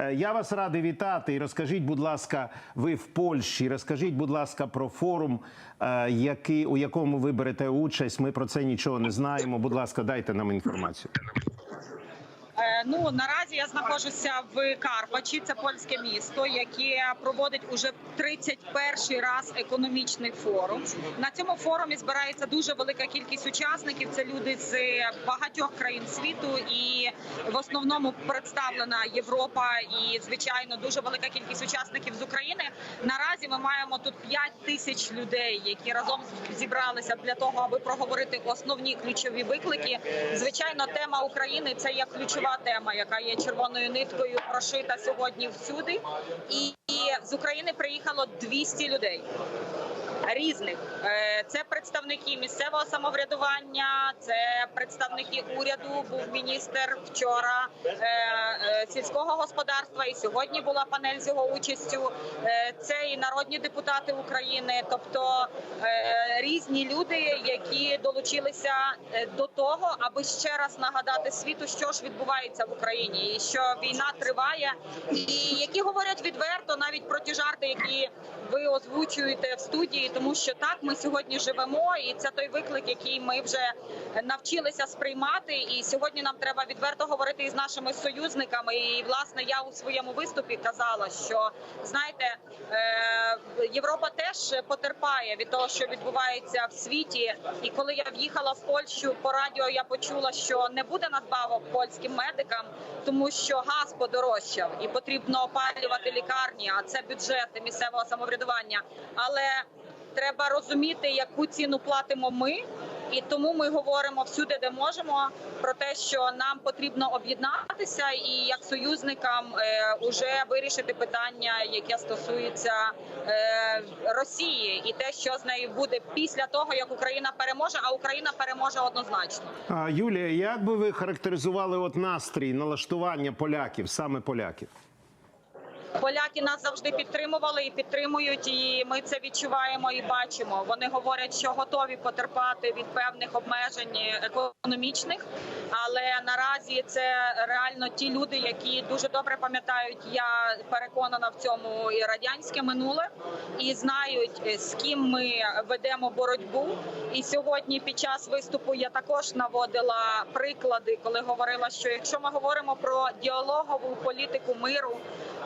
Е, Я вас радий вітати. І розкажіть, будь ласка, ви в Польщі. Розкажіть, будь ласка, про форум, е, який у якому ви берете участь. Ми про це нічого не знаємо. Будь ласка, дайте нам інформацію. Е, Ну наразі я знаходжуся в Карпачі, це польське місто, яке проводить уже 31 раз економічний форум. На цьому форумі збирається дуже велика кількість учасників. Це люди з багатьох країн світу, і в основному представлена Європа і звичайно дуже велика кількість учасників з України. Наразі ми маємо тут 5 тисяч людей, які разом зібралися для того, аби проговорити основні ключові виклики. Звичайно, тема України це є ключова тема, яка є червоною ниткою прошита сьогодні всюди. І, і з України приїхало 200 людей. Різних Е, це представники місцевого самоврядування, це представники уряду. Був міністр вчора е, е, сільського господарства, і сьогодні була панель з його участю. Це і народні депутати України, тобто різні люди, які долучилися до того, аби ще раз нагадати світу, що ж відбувається в Україні, і що війна триває, і які говорять відверто навіть про ті жарти, які ви озвучуєте в студії, тому що так ми сьогодні живемо, і це той виклик, який ми вже навчилися сприймати. І сьогодні нам треба відверто говорити із нашими союзниками. І власне я у своєму виступі казала, що знаєте, е, Європа теж потерпає від того, що відбувається в світі. І коли я в'їхала в Польщу по радіо, я почула, що не буде надбавок польським медикам, тому що газ подорожчав і потрібно опалювати лікарні. А це бюджети місцевого самоврядування. Але треба розуміти, яку ціну платимо ми. І тому ми говоримо всюди, де можемо, про те, що нам потрібно об'єднатися, і як союзникам е, уже вирішити питання, яке стосується е, Росії, і те, що з нею буде після того, як Україна переможе, а Україна переможе однозначно. Юлія, як би ви характеризували от настрій налаштування поляків, саме поляків? Поляки нас завжди підтримували і підтримують, і ми це відчуваємо і бачимо. Вони говорять, що готові потерпати від певних обмежень економічних, але наразі це реально ті люди, які дуже добре пам'ятають. Я переконана в цьому і радянське минуле, і знають з ким ми ведемо боротьбу. І сьогодні, під час виступу, я також наводила приклади, коли говорила, що якщо ми говоримо про діалогову політику миру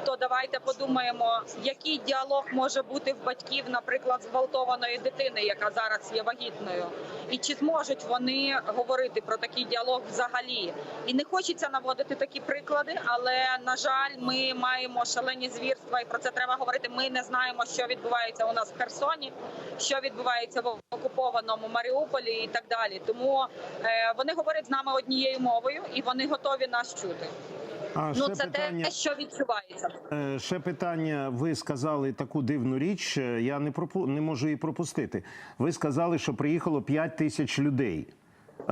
то давайте подумаємо, який діалог може бути в батьків, наприклад, зґвалтованої дитини, яка зараз є вагітною, і чи зможуть вони говорити про такий діалог взагалі? І не хочеться наводити такі приклади, але на жаль, ми маємо шалені звірства, і про це треба говорити. Ми не знаємо, що відбувається у нас в Херсоні, що відбувається в окупованому Маріуполі і так далі. Тому е, вони говорять з нами однією мовою, і вони готові нас чути. А Ну це питання. те, що відчувається. Е, Ще питання. Ви сказали таку дивну річ. е, Я не пропу... не можу її пропустити. Ви сказали, що приїхало 5 тисяч людей.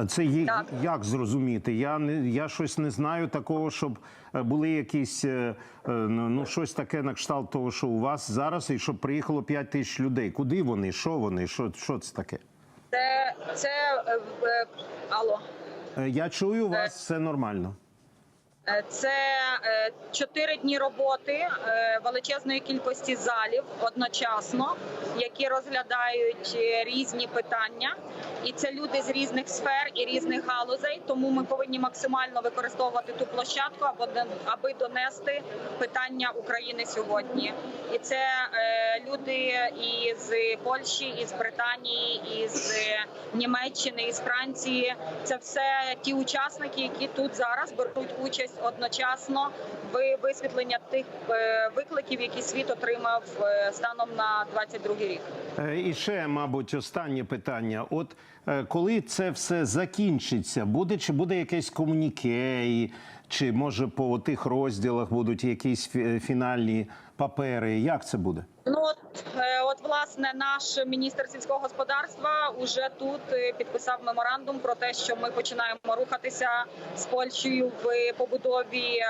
Це є... Так. як зрозуміти? Я не я щось не знаю такого, щоб е, були якісь ну ну, щось таке на кшталт того, що у вас зараз, і щоб приїхало 5 тисяч людей. Куди вони? Що вони? Що, що це таке? Це це е, е, алло. Я чую вас, все нормально. Е, Це е, чотири дні роботи е, величезної кількості залів одночасно, які розглядають різні питання, і це люди з різних сфер і різних галузей. Тому ми повинні максимально використовувати ту площадку, аби дон- аби донести питання України сьогодні. І це люди із Польщі, із Британії, із Німеччини, із Франції. Це все ті учасники, які тут зараз беруть участь одночасно висвітлення тих е, викликів, які світ отримав е, станом на 22 рік. Е, І ще, мабуть, останнє питання. От е, коли це все закінчиться, буде чи буде якесь комуніке, чи може по тих розділах будуть якісь фінальні папери? Як це буде? Ну от, е, от власне наш міністр сільського господарства уже тут підписав меморандум про те, що ми починаємо рухатися з Польщею в побудові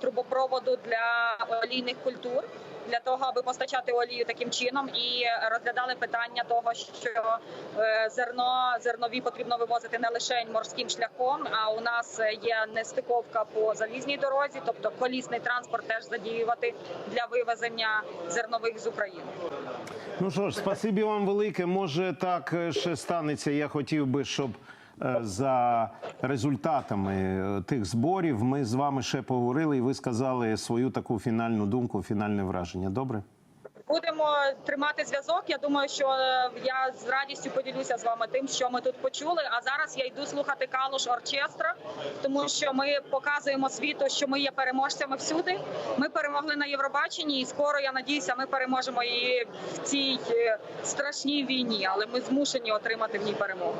трубопроводу для олійних культур. Для того, аби постачати олію таким чином, і розглядали питання того, що е, зерно зернові потрібно вивозити не лише морським шляхом, а у нас є нестиковка по залізній дорозі, тобто колісний транспорт теж задіювати для вивезення зернових з України. Ну що ж, спасибі вам велике. Може, так е, ще станеться. Я хотів би, щоб за результатами е, тих зборів ми з вами ще поговорили, і ви сказали свою таку фінальну думку, фінальне враження. Добре? Будемо тримати зв'язок. Я думаю, що е, я з радістю поділюся з вами тим, що ми тут почули. А зараз я йду слухати Калуш оркестра, тому що ми показуємо світу, що ми є переможцями всюди. Ми перемогли на Євробаченні, і скоро я надіюся, ми переможемо і в цій е, страшній війні, але ми змушені отримати в ній перемогу.